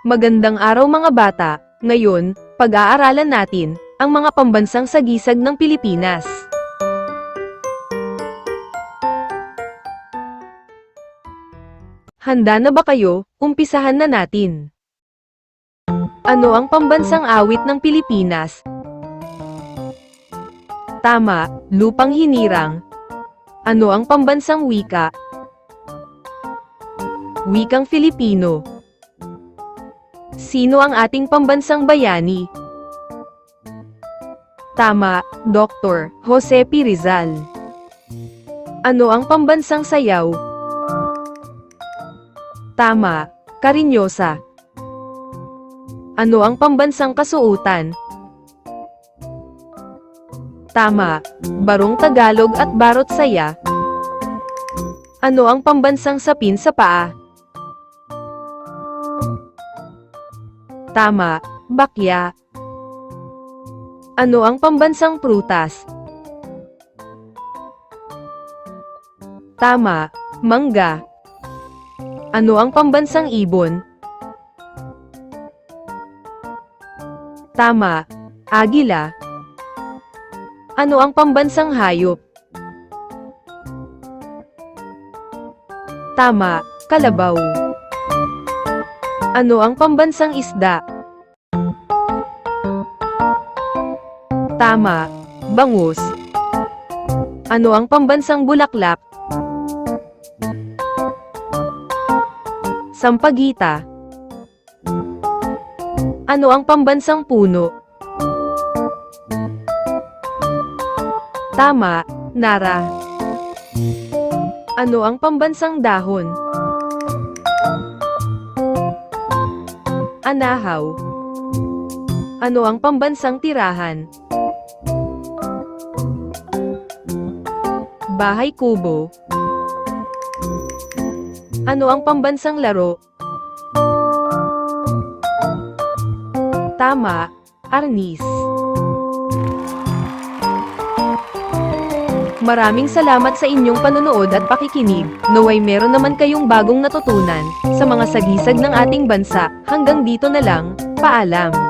Magandang araw mga bata, ngayon, pag-aaralan natin, ang mga pambansang sagisag ng Pilipinas. Handa na ba kayo? Umpisahan na natin. Ano ang pambansang awit ng Pilipinas? Tama, lupang hinirang. Ano ang pambansang wika? Wikang Filipino. Sino ang ating pambansang bayani? Tama, Dr. Jose P. Rizal. Ano ang pambansang sayaw? Tama, Karinyosa. Ano ang pambansang kasuutan? Tama, Barong Tagalog at Barot Saya. Ano ang pambansang sapin sa paa? Tama, bakya. Ano ang pambansang prutas? Tama, mangga. Ano ang pambansang ibon? Tama, agila. Ano ang pambansang hayop? Tama, kalabaw. Ano ang pambansang isda? Tama, bangus. Ano ang pambansang bulaklak? Sampagita. Ano ang pambansang puno? Tama, Nara. Ano ang pambansang dahon? Anahaw. Ano ang pambansang tirahan? Bahay kubo. Ano ang pambansang laro? Tama, Arnis. Maraming salamat sa inyong panonood at pakikinig. Naway meron naman kayong bagong natutunan sa mga sagisag ng ating bansa. Hanggang dito na lang, paalam.